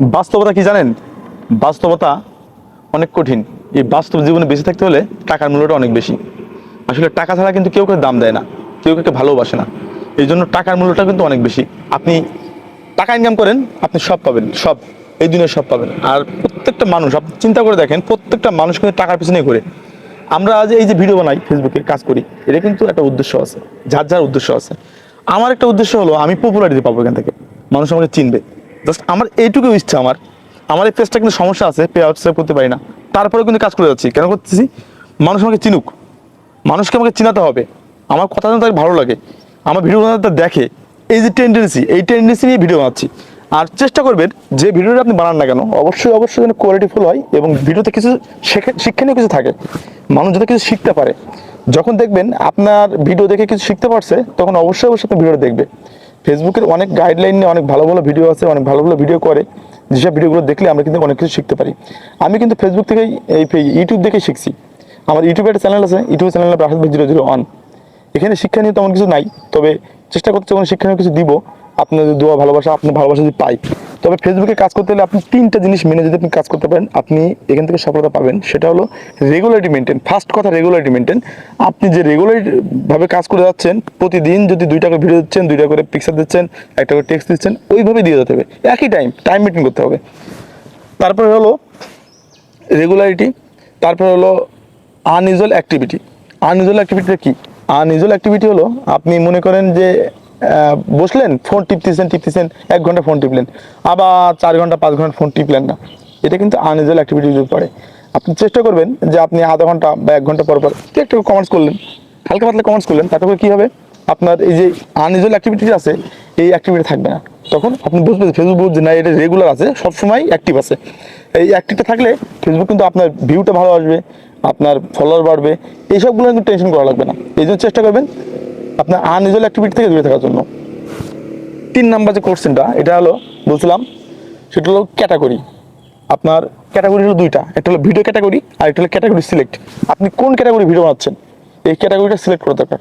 বাস্তবতা কি জানেন? বাস্তবতা অনেক কঠিন। এই বাস্তব জীবনে বেঁচে থাকতে হলে টাকার মূল্যটা অনেক বেশি। আসলে টাকা ছাড়া কিন্তু কেউ কেউ দাম দেয় না, কেউ কাউকে ভালোবাসে না। এই জন্য টাকার মূল্যটা কিন্তু অনেক বেশি। আপনি টাকা ইনকাম করেন, আপনি সব পাবেন, সব। এই দুনিয়ায় সব পাবেন। আর প্রত্যেকটা মানুষ, আপনি চিন্তা করে দেখেন, প্রত্যেকটা মানুষ কিন্তু টাকার পিছনে ঘুরে। আমরা আজ এই যে ভিডিও বানাই ফেসবুকে কাজ করি, এটা কিন্তু একটা উদ্দেশ্য আছে, যার যার উদ্দেশ্য আছে। আমার একটা উদ্দেশ্য হলো, আমি পপুলারিটি পাবো এখান থেকে। মানুষ আমাকে চিনবে। জাস্ট আমার এইটুকু ইচ্ছা আমার। আমার এই পেজটা কিন্তু সমস্যা আছে পে আউট সেভ করতে পারি না। তারপরেও কিন্তু কাজ করে যাচ্ছি। কেন করতেছি? মানুষ আমাকে চিনুক। মানুষকে আমাকে চিনাতে হবে। আমার কথা যেন তাকে ভালো লাগে। আমার ভিডিও বানাতে দেখে। এই যে টেন্ডেন্সি এই টেন্ডেন্সি নিয়ে ভিডিও বানাচ্ছি। আর চেষ্টা করবেন, যে ভিডিওটা আপনি বানান না কেন, অবশ্যই অবশ্যই যেন কোয়ালিটিফুল হয় এবং ভিডিওতে কিছু শিক্ষণীয় কিছু থাকে। মানুষ যাতে কিছু শিখতে পারে। যখন দেখবেন আপনার ভিডিও দেখে কিছু শিখতে পারছে, তখন অবশ্যই অবশ্যই আপনি ভিডিওটা দেখবে ফেসবুকের অনেক গাইডলাইন নিয়ে অনেক ভালো ভালো ভিডিও আছে, অনেক ভালো ভালো ভিডিও করে। যেসব ভিডিওগুলো দেখলে আমরা কিন্তু অনেক কিছু শিখতে পারি। আমি কিন্তু ফেসবুক থেকেই, এই ইউটিউব দেখেই শিখছি। আমার ইউটিউবে একটা চ্যানেল আছে YouTube channel Rahat zero zero one এখানে শিক্ষা নিয়ে তেমন কিছু নাই, তবে চেষ্টা করতে যখন নিয়ে কিছু দিব, আপনাদের দোয়া, ভালোবাসা, আপনার ভালোবাসা যদি পাই। তবে ফেসবুকে কাজ করতে হলে আপনি তিনটা জিনিস মেনে যদি আপনি কাজ করতে পারেন, আপনি এখান থেকে সফলতা পাবেন। সেটা হলো রেগুলারিটি মেনটেন ফার্স্ট কথা রেগুলারিটি মেনটেন আপনি যে রেগুলার ভাবে কাজ করে যাচ্ছেন, প্রতিদিন যদি দুইটা করে ভিডিও দিচ্ছেন, দুইটা করে পিকচার দিচ্ছেন, একটা করে টেক্সট দিচ্ছেন ওইভাবে দিয়ে যেতে হবে। একই টাইম টাইম মেনটেন করতে হবে। তারপরে হলো রেগুলারিটি তারপরে হলো আনইউজুয়াল অ্যাক্টিভিটি আনইউজুয়াল অ্যাক্টিভিটিটা কি? আনইউজুয়াল অ্যাক্টিভিটি হলো আপনি মনে করেন যে বসলেন ফোন টিপতেছেন টিপতেছেন, এক ঘণ্টা ফোন টিপলেন, আবার চার ঘণ্টা, পাঁচ ঘণ্টা ফোন টিপলেন না। এটা কিন্তু আনইউজুয়াল অ্যাক্টিভিটি পড়ে আপনি চেষ্টা করবেন যে আপনি আধা ঘণ্টা বা এক ঘণ্টা পর পর একটু কমেন্টস করলেন, হালকা পাতলা কমেন্টস করলেন তাতে করে কী হবে? আপনার এই যে আনইউজুয়াল অ্যাক্টিভিটি আছে, এই অ্যাক্টিভিটি থাকবে না। তখন আপনি বুঝবেন ফেসবুক বুঝছেন না, এটা রেগুলার আছে, সবসময় অ্যাক্টিভ আছে। এই অ্যাক্টিভটা থাকলে ফেসবুক কিন্তু আপনার ভিউটা ভালো আসবে, আপনার ফলোয়ার বাড়বে, এইসবগুলো কিন্তু টেনশন করা লাগবে না। এই জন্য চেষ্টা করবেন আপনার আনইউজুয়াল অ্যাক্টিভিটি থেকে দূরে থাকার জন্য। তিন নাম্বার যে কোশ্চেনটা এটা হলো বলছিলাম, সেটা হলো ক্যাটাগরি আপনার ক্যাটাগরি হলো দুইটা, একটা হলো ভিডিও ক্যাটাগরি আর একটা হলো ক্যাটাগরি সিলেক্ট আপনি কোন ক্যাটাগরি ভিডিও বানাচ্ছেন? এই ক্যাটাগরিটা সিলেক্ট করা দরকার।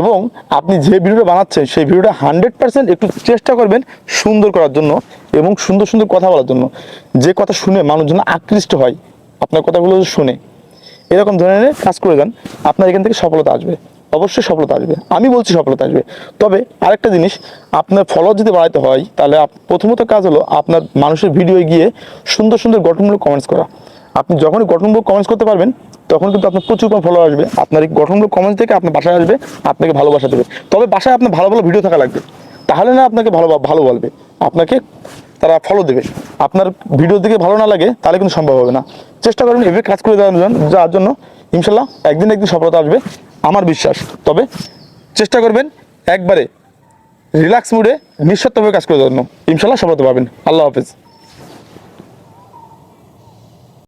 এবং আপনি যে ভিডিওটা বানাচ্ছেন, সেই ভিডিওটা হান্ড্রেড পার্সেন্ট একটু চেষ্টা করবেন সুন্দর করার জন্য এবং সুন্দর সুন্দর কথা বলার জন্য। যে কথা শুনে মানুষজন আকৃষ্ট হয়, আপনার কথাগুলো শুনে। এরকম ধরনের কাজ করে যান আপনার এখান থেকে সফলতা আসবে। অবশ্যই সফলতা আসবে। আমি বলছি সফলতা আসবে। তবে আরেকটা জিনিস, আপনার ফলো যদি বাড়াইতে হয়, তাহলে প্রথমত কাজ হলো আপনার মানুষের ভিডিওয়ে গিয়ে সুন্দর সুন্দর গঠনমূলক কমেন্টস করা। আপনি যখনই গঠনমূলক কমেন্টস করতে পারবেন, তখন কিন্তু আপনার প্রচুর ফলো আসবে। আপনার এই গঠনমূলক কমেন্টস থেকে আপনার বাসায় আসবে, আপনাকে ভালোবাসা দেবে। তবে বাসায় আপনার ভালো ভালো ভিডিও থাকা লাগবে। তাহলে না আপনাকে ভালো ভালো বলবে। আপনাকে তারা ফলো দেবে। আপনার ভিডিও দিকে ভালো না লাগে, তাহলে কিন্তু সম্ভব হবে না। চেষ্টা করুন এভাবে কাজ করে দেওয়ার জন্য যাওয়ার জন্য। ইনশাল্লাহ একদিন একদিন সফলতা আসবে। আমার বিশ্বাস। তবে চেষ্টা করবেন একবারে রিল্যাক্স মুডে নিঃস্বার্থভাবে কাজ করে জন্য। ইনশাল্লাহ সফলতা পাবেন। আল্লাহ হাফেজ।